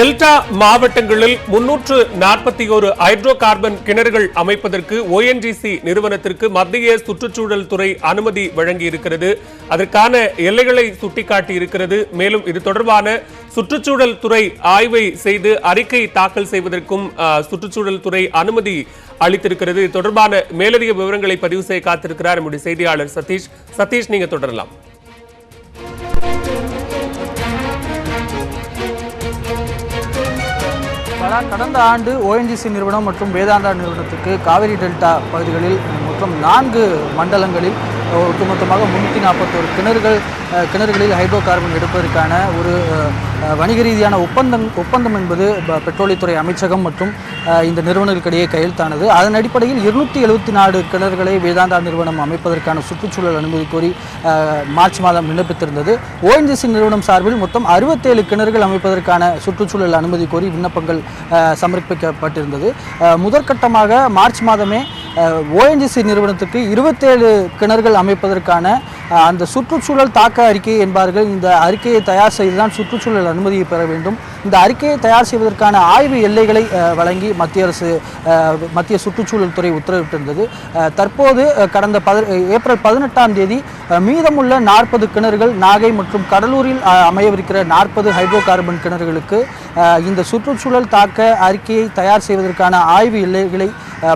Delta மாவட்டங்களில் முன்னூற்று நாற்பத்தி ஒரு ஹைட்ரோ கார்பன் கிணறுகள் அமைப்பதற்கு ஓஎன்ஜிசி நிறுவனத்திற்கு மத்திய சுற்றுச்சூழல் துறை அனுமதி வழங்கியிருக்கிறது. அதற்கான எல்லைகளை சுட்டிக்காட்டி இருக்கிறது மேலும் இது தொடர்பான சுற்றுச்சூழல் துறை ஆய்வை செய்து அறிக்கை தாக்கல் செய்வதற்கும் சுற்றுச்சூழல் துறை அனுமதி அளித்திருக்கிறது. இது தொடர்பான மேலதிக விவரங்களை பதிவு செய்ய காத்திருக்கிறார் நம்முடைய செய்தியாளர் சதீஷ். சதீஷ் நீங்க தொடரலாம். பல கடந்த ஆண்டு ஓஎன்ஜிசி நிறுவனம் மற்றும் வேதாந்தா நிறுவனத்துக்கு காவிரி டெல்டா பகுதிகளில் மொத்தம் நான்கு மண்டலங்களில் ஒட்டுமொத்தமாக முன்னூற்றி நாற்பத்தோரு கிணறுகள் கிணறுகளில் ஹைட்ரோ கார்பன் எடுப்பதற்கான ஒரு வணிக ரீதியான ஒப்பந்தம் ஒப்பந்தம் என்பது பெட்ரோலியத்துறை அமைச்சகம் மற்றும் இந்த நிறுவனங்களுக்கிடையே கையெழுத்தானது. அதன் அடிப்படையில் இருநூற்றி எழுபத்தி நாலு கிணறுகளை வேதாந்தா நிறுவனம் அமைப்பதற்கான சுற்றுச்சூழல் அனுமதி கோரி மார்ச் மாதம் விண்ணப்பித்திருந்தது. ஓஎன்ஜிசி நிறுவனம் சார்பில் மொத்தம் அறுபத்தேழு கிணறுகள் அமைப்பதற்கான சுற்றுச்சூழல் அனுமதி கோரி விண்ணப்பங்கள் சமர்ப்பிக்கப்பட்டிருந்தது. முதற்கட்டமாக மார்ச் மாதமே ஓஎன்ஜிசி நிறுவனத்துக்கு இருபத்தேழு கிணறுகள் அமைப்பதற்கான அந்த சுற்றுச்சூழல் தாக்க அறிக்கை என்பார்கள். இந்த அறிக்கையை தயார் செய்துதான் சுற்றுச்சூழல் அனுமதியை பெற வேண்டும். இந்த அறிக்கையை தயார் செய்வதற்கான ஆய்வு எல்லைகளை வழங்கி மத்திய அரசு மத்திய சுற்றுச்சூழல் துறை உத்தரவிட்டிருந்தது. தற்போது கடந்த பத ஏப்ரல் பதினெட்டாம் தேதி மீதமுள்ள நாற்பது கிணறுகள் நாகை மற்றும் கடலூரில் அமையவிருக்கிற நாற்பது ஹைட்ரோ கார்பன் கிணறுகளுக்கு இந்த சுற்றுச்சூழல் தாக்க அறிக்கையை தயார் செய்வதற்கான ஆய்வு எல்லைகளை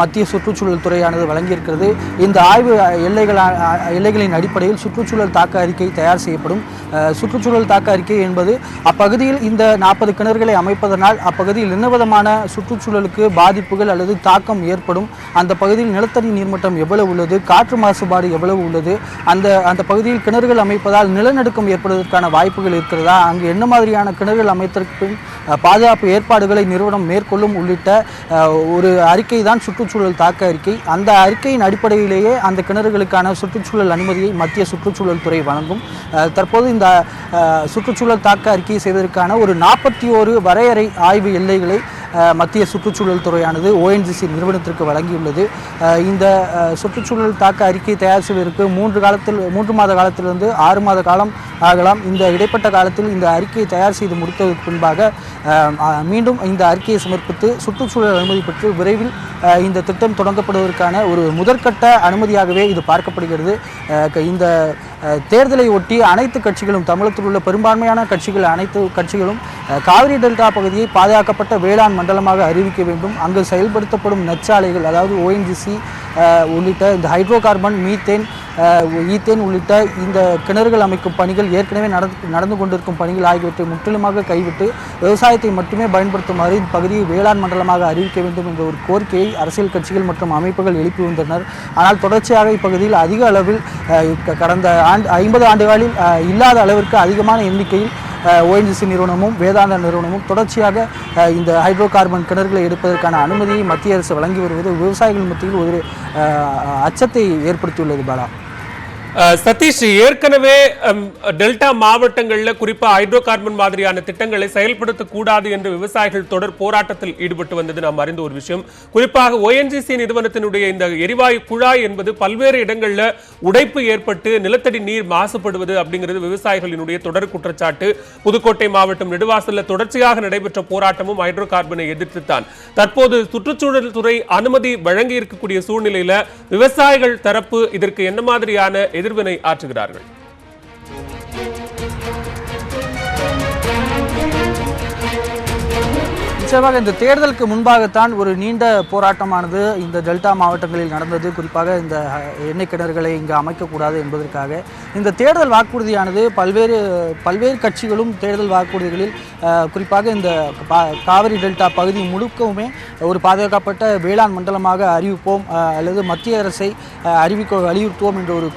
மத்திய சுற்றுச்சூழல் துறையானது வழங்கியிருக்கிறது. இந்த ஆய்வு எல்லைகள் எல்லைகளின் அடிப்படையில் சுற்றுச்சூழல் தாக்க அறிக்கை தயார் செய்யப்படும். சுற்றுச்சூழல் தாக்க அறிக்கை என்பது அப்பகுதியில் இந்த நாற்பது கிணறுகளை அமைப்பதனால் அப்பகுதியில் என்ன விதமான சுற்றுச்சூழலுக்கு பாதிப்புகள் அல்லது தாக்கம் ஏற்படும். அந்த பகுதியில் நிலத்தடி நீர்மட்டம் எவ்வளவு உள்ளது? காற்று மாசுபாடு எவ்வளவு உள்ளது? அந்த அந்த பகுதியில் கிணறுகள் அமைப்பதால் நிலநடுக்கம் ஏற்படுவதற்கான வாய்ப்புகள் இருக்கிறதா? அங்கு என்ன மாதிரியான கிணறுகள் அமைத்திருக்கும்? பாதுகாப்பு ஏற்பாடுகளை நிறுவனம் மேற்கொள்ளும் உள்ளிட்ட ஒரு அறிக்கை தான் சுற்றுச்சூழல் தாக்க அறிக்கை. அந்த அறிக்கையின் அடிப்படையிலேயே அந்த கிணறுகளுக்கான சுற்றுச்சூழல் அனுமதியை மத்திய சுற்றுச்சூழல் துறை வழங்கும். தற்போது இந்த சுற்றுச்சூழல் தாக்க அறிக்கையை செய்வதற்கான ஒரு நாற்பத்தி ஒரு வரையறை ஆய்வு எல்லைகளை மத்திய சுற்றுச்சூழல் துறையானது ஓஎன்ஜிசி நிறுவனத்திற்கு வழங்கியுள்ளது. இந்த சுற்றுச்சூழல் தாக்க அறிக்கை தயார் செய்வதற்கு மூன்று காலத்தில் மூன்று மாத காலத்திலிருந்து ஆறு மாத காலம் ஆகலாம். இந்த இடைப்பட்ட காலத்தில் இந்த அறிக்கையை தயார் செய்து முடித்ததற்கு பின்பாக மீண்டும் இந்த அறிக்கையை சமர்ப்பித்து சுற்றுச்சூழல் அனுமதி பெற்று விரைவில் இந்த திட்டம் தொடங்கப்படுவதற்கான ஒரு முதற்கட்ட அனுமதியாகவே இது பார்க்கப்படுகிறது. க- இந்த தேர்தலை ஒட்டி அனைத்து கட்சிகளும் தமிழகத்தில் உள்ள பெரும்பான்மையான கட்சிகள் அனைத்து கட்சிகளும் காவிரி டெல்டா பகுதியை பாதுகாக்கப்பட்ட வேளாண் மண்டலமாக அறிவிக்க வேண்டும். அங்கு செயல்படுத்தப்படும் நச்சாலைகள் அதாவது ஓஎன்ஜிசி உள்ளிட்ட இந்த ஹைட்ரோ கார்பன் மீத்தேன் ஈத்தேன் உள்ளிட்ட இந்த கிணறுகள் அமைக்கும் பணிகள் ஏற்கனவே நடந்து நடந்து கொண்டிருக்கும் பணிகள் ஆகியவற்றை முற்றிலுமாக கைவிட்டு விவசாயத்தை மட்டுமே பயன்படுத்துமாறு இந்த பகுதியை வேளாண் மண்டலமாக அறிவிக்க வேண்டும் என்ற ஒரு கோரிக்கையை அரசியல் கட்சிகள் மற்றும் அமைப்புகள் எழுப்பி வந்தனர். ஆனால் தொடர்ச்சியாக இப்பகுதியில் அதிக அளவில் கடந்த ஆண்டு ஐம்பது ஆண்டுகளில் இல்லாத அளவிற்கு அதிகமான எண்ணிக்கையில் ஓஎன்ஜிசி நிறுவனமும் வேதாந்தா நிறுவனமும் தொடர்ச்சியாக இந்த ஹைட்ரோ கார்பன் கிணறுகளை எடுப்பதற்கான அனுமதியை மத்திய அரசு வழங்கி வருவது விவசாயிகள் மத்தியில் ஒரு அச்சத்தை ஏற்படுத்தியுள்ளது பாலா. சதீஷ் ஏற்கனவே டெல்டா மாவட்டங்களில் குறிப்பாக ஹைட்ரோ கார்பன் மாதிரியான திட்டங்களை செயல்படுத்தக்கூடாது என்று விவசாயிகள் தொடர் போராட்டத்தில் ஈடுபட்டு வந்தது நாம் அறிந்த ஒரு விஷயம். குறிப்பாக ஓஎன்ஜிசி நிறுவனத்தினுடைய இந்த எரிவாயு குழாய் என்பது பல்வேறு இடங்களில் உடைப்பு ஏற்பட்டு நிலத்தடி நீர் மாசுபடுவது அப்படிங்கிறது விவசாயிகளினுடைய தொடர் குற்றச்சாட்டு. புதுக்கோட்டை மாவட்டம் நெடுவாசல்ல தொடர்ச்சியாக நடைபெற்ற போராட்டமும் ஹைட்ரோ கார்பனை எதிர்த்துத்தான் தற்போது சுற்றுச்சூழல் துறை அனுமதி வழங்கி இருக்கக்கூடிய சூழ்நிலையில விவசாயிகள் தரப்பு இதற்கு என்ன மாதிரியான எதிர்வினை ஆற்றுகிறார்கள் நிச்சயமாக இந்த தேர்தலுக்கு முன்பாகத்தான் ஒரு நீண்ட போராட்டமானது இந்த டெல்டா மாவட்டங்களில் நடந்தது. குறிப்பாக இந்த எண்ணெய் கிணறுகளை இங்கு அமைக்கக்கூடாது என்பதற்காக. இந்த தேர்தல் வாக்குறுதியானது பல்வேறு பல்வேறு கட்சிகளும் தேர்தல் வாக்குறுதிகளில் குறிப்பாக இந்த பா- காவிரி டெல்டா பகுதி முழுக்கவுமே ஒரு பாதுகாக்கப்பட்ட வேளாண் மண்டலமாக அறிவிப்போம் அல்லது மத்திய அரசை அறிவிக்க வலியுறுத்துவோம் என்ற ஒரு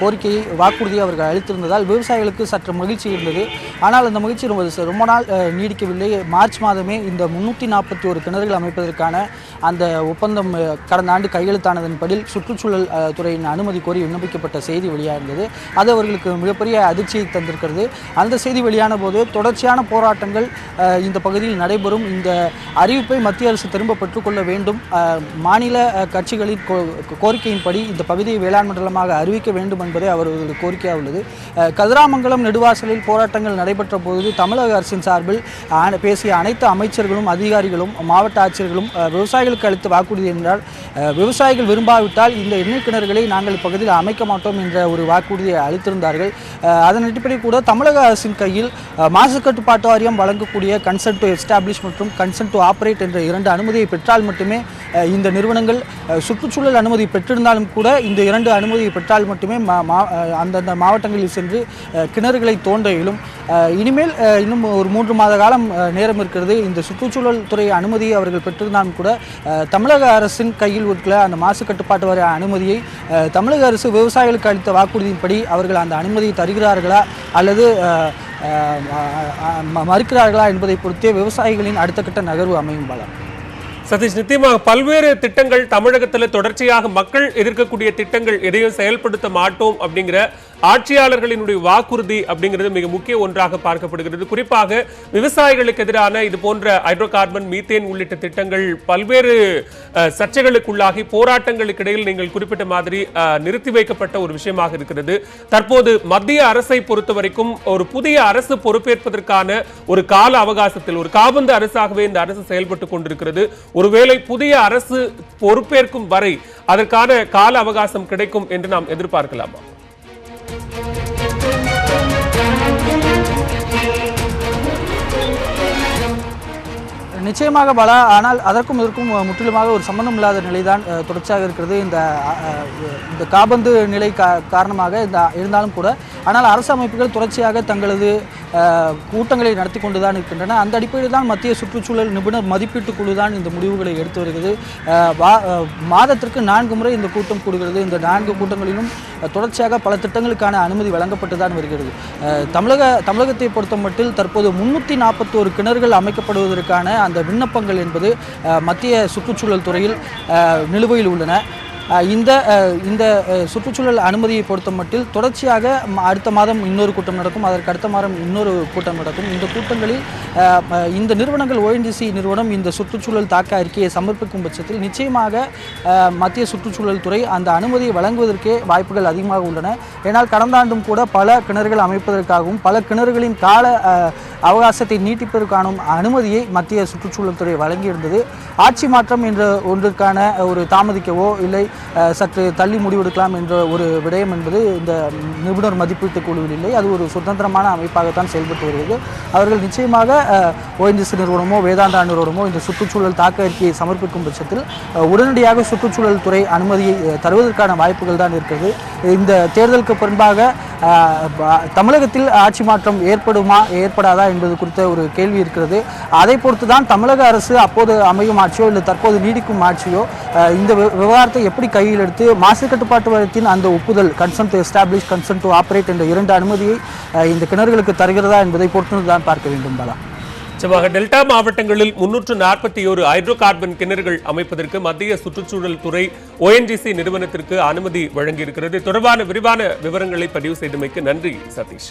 கோரிக்கையை வாக்குறுதியை அவர்கள் அளித்திருந்ததால் விவசாயிகளுக்கு சற்று மகிழ்ச்சி இருந்தது. ஆனால் அந்த மகிழ்ச்சி ரொம்ப ரொம்ப நாள் நீடிக்கவில்லை. மார்ச் மாதமே இந்த முன்னூற்றி நாற்பத்தி ஒரு கிணறுகள் அமைப்பதற்கான அந்த ஒப்பந்தம் கடந்த ஆண்டு கையெழுத்தானதன்படி சுற்றுச்சூழல் துறையின் அனுமதி கோரி விண்ணப்பிக்கப்பட்ட செய்தி வெளியாக இருந்தது அது அவர்களுக்கு மிகப்பெரிய அதிர்ச்சியை தந்திருக்கிறது. அந்த செய்தி வெளியான போது தொடர்ச்சியான போராட்டங்கள் இந்த பகுதியில் நடைபெறும். இந்த அறிவிப்பை மத்திய அரசு திரும்ப பெற்றுக்கொள்ள வேண்டும். மாநில கட்சிகளின் கோரிக்கையின்படி இந்த பகுதியை வேளாண் மண்டலமாக அறிவிக்க வேண்டும் என்பதே அவர்களுடைய கோரிக்கையாக உள்ளது. கதிராமங்கலம் நெடுவாசலில் போராட்டங்கள் நடைபெற்ற போது தமிழக அரசின் சார்பில் பேசிய அனைத்து அமைச்சர்களும் அதிகாரிகளும் மாவட்ட ஆட்சியர்களும் விவசாயிகளுக்கு அளித்த வாக்குறுதி என்றால் விவசாயிகள் விரும்பாவிட்டால் இந்த எண்ணெய் கிணறுகளை நாங்கள் இப்பகுதியில் அமைக்க மாட்டோம் என்ற ஒரு வாக்குறுதியை அளித்திருந்தார்கள். அதன் அடிப்படையில் கூட தமிழக அரசின் கையில் மாசு கட்டுப்பாட்டு வாரியம் வழங்கக்கூடிய கன்சென்ட் டு எஸ்டாப்ளிஷ் மற்றும் கன்சென்ட் டு ஆப்ரேட் என்ற இரண்டு அனுமதியை பெற்றால் மட்டுமே இந்த நிறுவனங்கள் சுற்றுச்சூழல் அனுமதி பெற்றிருந்தாலும் கூட இந்த இரண்டு அனுமதியை பெற்றால் மட்டுமே மா- மா- அந்தந்த மாவட்டங்களில் சென்று கிணறுகளை தோண்ட இயலும். இனிமேல் இன்னும் ஒரு மூன்று மாத காலம் நேரம் இருக்கிறது. இந்த சுற்றுச்சூழல் துறை அனுமதியை அவர்கள் பெற்றிருந்தாலும் கூட தமிழக அரசின் கையில் இருக்கிற அந்த மாசு கட்டுப்பாட்டு வர அனுமதியை தமிழக அரசு விவசாயிகளுக்கு அளித்த வாக்குறுதியின்படி அவர்கள் அந்த அனுமதியை தருகிறார்களா? அல்லது மறுக்கிறார்களா என்பதை பொறுத்தே விவசாயிகளின் அடுத்த கட்ட நகர்வு அமையும் பலம் சதீஷ் நித்தியமாக பல்வேறு திட்டங்கள் தமிழகத்தில் தொடர்ச்சியாக மக்கள் எதிர்க்கக்கூடிய திட்டங்கள் எதையும் செயல்படுத்த மாட்டோம் அப்படிங்கிற ஆட்சியாளர்களினுடைய வாக்குறுதி அப்படிங்கிறது மிக முக்கிய ஒன்றாக பார்க்கப்படுகிறது. குறிப்பாக விவசாயிகளுக்கு எதிரான இது போன்ற ஹைட்ரோ கார்பன் மீத்தேன் உள்ளிட்ட திட்டங்கள் பல்வேறு சர்ச்சைகளுக்குள்ளாகி போராட்டங்களுக்கு இடையில் நீங்கள் குறிப்பிட்ட மாதிரி நிறுத்தி வைக்கப்பட்ட ஒரு விஷயமாக இருக்கிறது. தற்போது மத்திய அரசை பொறுத்த வரைக்கும் ஒரு புதிய அரசு பொறுப்பேற்பதற்கான ஒரு கால அவகாசத்தில் ஒரு காபந்து அரசாகவே இந்த அரசு செயல்பட்டு கொண்டிருக்கிறது. ஒருவேளை புதிய அரசு பொறுப்பேற்கும் வரை அதற்கான கால அவகாசம் கிடைக்கும் என்று நாம் எதிர்பார்க்கலாமா? நிச்சயமாக பல ஆனால் அதற்கும் இதற்கும் முற்றிலுமாக ஒரு சம்பந்தம் இல்லாத நிலைதான் தொடர்ச்சியாக இருக்கிறது. இந்த இந்த காபந்து நிலை கா காரணமாக இந்த இருந்தாலும் கூட ஆனால் அரசு அமைப்புகள் தொடர்ச்சியாக தங்களது கூட்டங்களை நடத்தி கொண்டு தான் இருக்கின்றன. அந்த அடிப்படையில் தான் மத்திய சுற்றுச்சூழல் நிபுணர் மதிப்பீட்டு குழு தான் இந்த முடிவுகளை எடுத்து வருகிறது. வா- மாதத்திற்கு நான்கு முறை இந்த கூட்டம் கூடுகிறது. இந்த நான்கு கூட்டங்களிலும் தொடர்ச்சியாக பல திட்டங்களுக்கான அனுமதி வழங்கப்பட்டு தான் வருகிறது தமிழக தமிழகத்தை பொறுத்த மட்டில் தற்போது முன்னூற்றி நாற்பத்தோரு கிணறுகள் அமைக்கப்படுவதற்கான அந்த விண்ணப்பங்கள் என்பது மத்திய சுற்றுச்சூழல் துறையில் நிலுவையில் உள்ளன. இந்த இந்த சுற்றுச்சூழல் அனுமதியை பொறுத்த மட்டில் தொடர்ச்சியாக அடுத்த மாதம் இன்னொரு கூட்டம் நடக்கும். அதற்கு அடுத்த மாதம் இன்னொரு கூட்டம் நடக்கும். இந்த கூட்டங்களில் இந்த நிறுவனங்கள் ஓஎன்ஜிசி நிறுவனம் இந்த சுற்றுச்சூழல் தாக்க அறிக்கையை சமர்ப்பிக்கும் பட்சத்தில் நிச்சயமாக மத்திய சுற்றுச்சூழல் துறை அந்த அனுமதியை வழங்குவதற்கே வாய்ப்புகள் அதிகமாக உள்ளன. ஏனால் கடந்த ஆண்டும் கூட பல கிணறுகள் அமைப்பதற்காகவும் பல கிணறுகளின் கால அவகாசத்தை நீட்டிப்பதற்கான அனுமதியை மத்திய சுற்றுச்சூழல் துறை வழங்கியிருந்தது. ஆட்சி மாற்றம் என்ற ஒன்றிற்கான ஒரு தாமதிக்கவோ இல்லை சற்று தள்ளி முடிவெடுக்கலாம் என்ற ஒரு விடயம் என்பது இந்த நிபுணர் மதிப்பீட்டு குழுவில் இல்லை. அது ஒரு சுதந்திரமான அமைப்பாகத்தான் செயல்பட்டு வருகிறது. அவர்கள் நிச்சயமாக ஓஎன்ஜிசி நிறுவனமோ வேதாந்தா நிறுவனமோ இந்த சுற்றுச்சூழல் தாக்க அறிக்கையை சமர்ப்பிக்கும் பட்சத்தில் உடனடியாக சுற்றுச்சூழல் துறை அனுமதியை தருவதற்கான வாய்ப்புகள் தான் இருக்கிறது. இந்த தேர்தலுக்கு பின்பாக தமிழகத்தில் ஆட்சி மாற்றம் ஏற்படுமா ஏற்படாதா என்பது குறித்த ஒரு கேள்வி இருக்கிறது. அதை பொறுத்து தான் தமிழக அரசு அப்போது அமையும் ஆட்சியோ இல்லை தற்போது நீடிக்கும் ஆட்சியோ இந்த விவகாரத்தை எப்படி கையில் எடுத்து மாசு கட்டுப்பாட்டு வாரியத்தின் அந்த ஒப்புதல் consent to establish consent to operate என்ற இரண்டு அனுமதியை இந்த கிணறுகளுக்கு தருகிறதா என்பதை பொறுத்து தான் பார்க்க வேண்டும் பாலா. நிச்சயமாக டெல்டா மாவட்டங்களில் முன்னூற்று நாற்பத்தி ஒரு ஹைட்ரோ கார்பன் கிணறுகள் அமைப்பதற்கு மத்திய சுற்றுச்சூழல் துறை ஓஎன்ஜிசி நிறுவனத்திற்கு அனுமதி வழங்கியிருக்கிறது. தொடர்பான விரிவான விவரங்களை பதிவு செய்தமைக்கு நன்றி சதீஷ்.